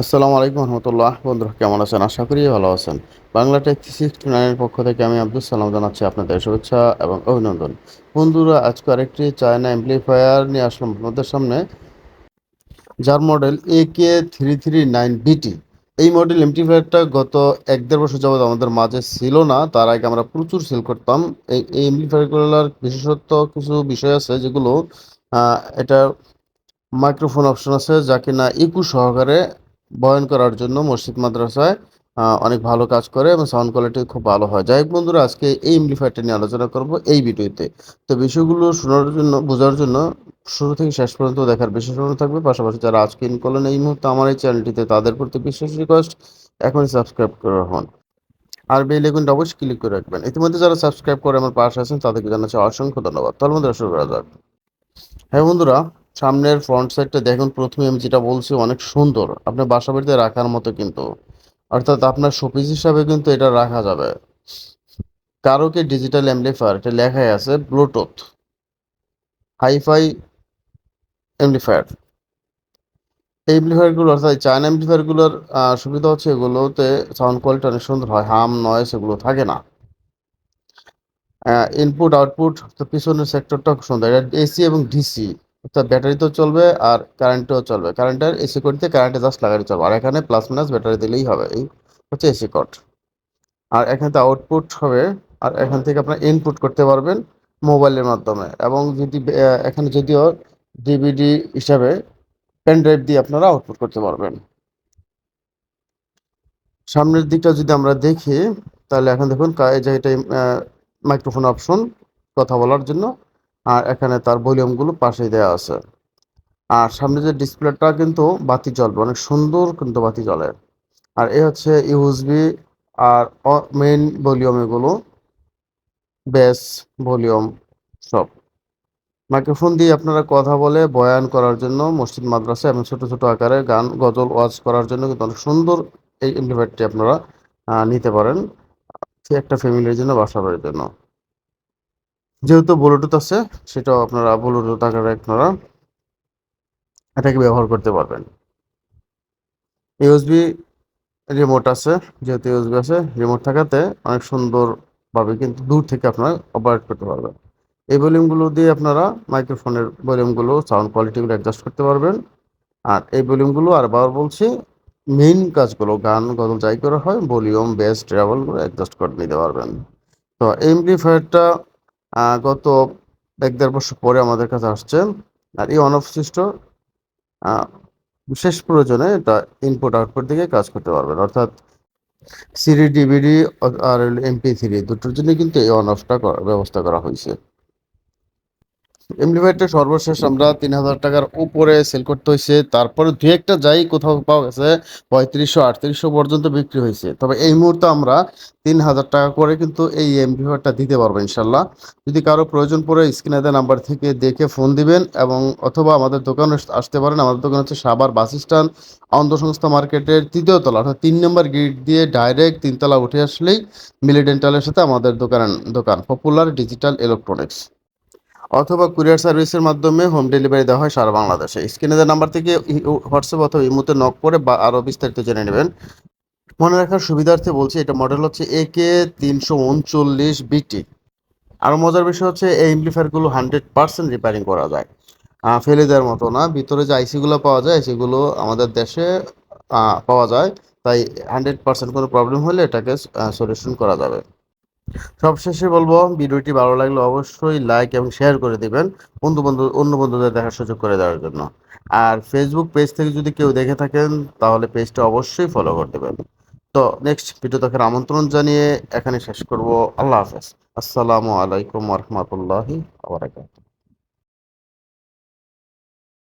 আসসালামু আলাইকুম রহমতুল্লাহ। বন্ধুরা, কেমন আছেন? আশা করি ভালো আছেন। বাংলা টেক সিক্সটি নাইনের পক্ষ থেকে আমি আব্দুল সালাম জানাচ্ছি আপনাদের শুভেচ্ছা এবং অভিনন্দন। বন্ধুরা, আজকে আরেকটি চায়না অ্যাম্পলিফায়ার নিয়ে আসলাম আপনাদের সামনে। যার model A K three three nine BT এই মডেল এমপ্লিফায়ারটা গত এক দেড় বছর যাবৎ আমাদের মাঝে ছিল না। তার আগে আমরা প্রচুর সেল করতাম। এই এই এমপ্লিফায়ারগুলোর বিশেষত্ব কিছু বিষয় আছে যেগুলো এটা মাইক্রোফোন অপশন আছে যা কিনা ইকু সহকারে বয়ন করার জন্য মসজিদ, মাদ্রাসায় অনেক ভালো কাজ করে এবং সাউন্ড কোয়ালিটি খুব ভালো হয়। যাই হোক বন্ধুরা, আজকে এই এমপ্লিফায়ারটা নিয়ে আলোচনা করব এই ভিডিওতে। তো বিষয়গুলো শোনার জন্য, বোঝার জন্য শুরু থেকে শেষ পর্যন্ত দেখার বিশেষ অনুরোধ থাকবে। পাশাপাশি যারা আজকে ইন করলেন এই মুহূর্তে আমার এই চ্যানেলটিতে তাদের প্রতি বিশেষ রিকোয়েস্ট এখনই সাবস্ক্রাইব করে রাখুন। আর বেল আইকনটা অবশ্যই ক্লিক করে রাখবেন। ইতিমধ্যে যারা সাবস্ক্রাইব করে আমার পাশে আছেন, তাদেরকে জানাচ্ছি অসংখ্য ধন্যবাদ। তার মধ্যে শুরু করা যাক। হ্যাঁ বন্ধুরা সামনের ফ্রন্ট সাইডটা দেখুন, প্রথমে আমি যেটা বলছি, অনেক সুন্দর। আপনার বাসা বাড়িতে রাখার মতো কিন্তু। অর্থাৎ আপনার শোপিস হিসাবে কিন্তু এটা রাখা যাবে। কারোকে ডিজিটাল অ্যাম্পলিফায়ার এটা লেখাই আছে ব্লুটুথ হাইফাই অ্যাম্পলিফায়ার এই অ্যাম্পলিফায়ারগুলো অর্থাৎ চায়না অ্যাম্পলিফায়ারগুলোর সুবিধা হচ্ছে এগুলোতে সাউন্ড কোয়ালিটি অনেক সুন্দর হয়। হাম নয়েস এগুলো থাকে না। ইনপুট আউটপুট পিছনের সেক্টরটা খুব সুন্দর। এটা এসি এবং ডিসি অর্থাৎ ব্যাটারিতেও চলবে আর কারেন্টেও চলবে। কারেন্টের এসি করতে কারেন্টে জাস্ট লাগাতে চলবে। আর এখানে প্লাস মাইনাস ব্যাটারি দিলেই হবে। এই হচ্ছে এসি কোড আর এখান থেকে আউটপুট হবে। আর এখান থেকে আপনার ইনপুট করতে পারবেন মোবাইলের মাধ্যমে। এবং যদি এখানে যদিও ডিভিডি হিসাবে পেন ড্রাইভ দিয়ে আপনারা আউটপুট করতে পারবেন। সামনের দিকটা যদি আমরা দেখি, তাহলে এখন দেখুন এই যে এটা মাইক্রোফোন অপশন কথা বলার জন্য। আর এখানে তার ভলিউমগুলো পাশেই দেওয়া আছে। আর সামনে যে ডিসপ্লেটা কিন্তু বাতি জ্বলবে, অনেক সুন্দর কিন্তু বাতি জ্বলে। আর এ হচ্ছে ইউএসবি আর মেইন ভলিউম এগুলো। বেস ভলিউম সব। মাইক্রোফোন দিয়ে আপনারা কথা বলে, বয়ান করার জন্য, মসজিদ, মাদ্রাসা এবং ছোট ছোট আকারে গান, গজল, ওয়াজ করার জন্য কিন্তু অনেক সুন্দর এই এমপ্লিফায়ারটি আপনারা নিতে পারেন। একটা ফ্যামিলির জন্য বাসা বাড়ির জন্য। যেহেতু ব্লুটুথ আছে, সেটাও আপনারা ব্লুটুথ আকারে আপনারা এটাকে ব্যবহার করতে পারবেন। ইউএসবি রিমোট আছে, যেহেতু ইউএসবি আছে রিমোট থাকাতে অনেক সুন্দরভাবে কিন্তু দূর থেকে আপনারা অপারেট করতে পারবেন। এই ভলিউমগুলো দিয়ে আপনারা মাইক্রোফোনের ভলিউমগুলো সাউন্ড কোয়ালিটিগুলো অ্যাডজাস্ট করতে পারবেন। আর এই ভলিউমগুলো আর বার বলছি মেইন কাজগুলো, গান গজল যাই করা হয় ভলিউম বেস ট্রাভেলগুলো অ্যাডজাস্ট করে নিতে পারবেন। তো এমপ্লিফায়ারটা গত এক দেড় বছর পরে আমাদের কাছে আসছে আর এই অনবশিষ্ট বিশেষ প্রয়োজনে এটা ইনপুট আউটপুট দিকে কাজ করতে পারবেন। অর্থাৎ সিডি, ডিভিডি, আর এমপি থ্রি দুটোর জন্য কিন্তু এই অন ব্যবস্থা করা হয়েছে। এমপ্লিফায়ারটা সর্বশেষ আমরা তিন হাজার টাকার উপরে সেল করতে হয়েছে। তারপরে দু একটা যাই কোথাও পাওয়া গেছে, পঁয়ত্রিশশো, আটত্রিশশো পর্যন্ত বিক্রি হয়েছে। তবে এই মুহূর্তে আমরা তিন হাজার টাকা করে কিন্তু এই এমপ্লিফায়ারটা দিতে পারব ইনশাল্লাহ। যদি কারও প্রয়োজন পড়ে স্ক্রিনে দেওয়া নাম্বার থেকে দেখে ফোন দিবেন এবং অথবা আমাদের দোকানে আসতে পারেন। আমাদের দোকান হচ্ছে সাবার বাস স্ট্যান্ড আনন্দ সংস্থা মার্কেটের তৃতীয় তলা অর্থাৎ তিন নম্বর গেট দিয়ে ডাইরেক্ট তিনতলা উঠে আসলেই মিলি ডেন্টালের সাথে আমাদের দোকান দোকান। Popular digital electronics. অথবা কুরিয়ার সার্ভিসের মাধ্যমে হোম ডেলিভারি দেওয়া হয় সারা বাংলাদেশে। স্ক্রিনে দেওয়া নাম্বার থেকে হোয়াটসঅ্যাপ অথবা ইমোতে নক করে বা আরও বিস্তারিত জেনে নেবেন। মনে রাখার সুবিধার্থে বলছি, এটা মডেল হচ্ছে এ কে তিনশো উনচল্লিশ বিটি আরও মজার বিষয় হচ্ছে, এই এমপ্লিফায়ারগুলো হান্ড্রেড পার্সেন্ট রিপেয়ারিং করা যায়। ফেলে দেওয়ার মতো না। ভিতরে যে আইসিগুলো পাওয়া যায়, সেগুলো আমাদের দেশে পাওয়া যায়। তাই হান্ড্রেড পার্সেন্ট কোনো প্রবলেম হলে এটাকে সলিউশন করা যাবে। সবশেষে বলব, ভিডিওটি ভালো লাগলে অবশ্যই লাইক এবং শেয়ার করে দিবেন বন্ধু বন্ধু, অন্য বন্ধুদের দেখার সুযোগ করে দেওয়ার জন্য। আর ফেসবুক পেজ থেকে যদি কেউ দেখে থাকেন, তাহলে পেজটা অবশ্যই ফলো করে দেবেন। তো নেক্সট ভিডিও দেখার আমন্ত্রণ জানিয়ে এখানে শেষ করব। আল্লাহ হাফেজ। আসসালামু আলাইকুম রহমতুল্লাহি আবরাকাতুহ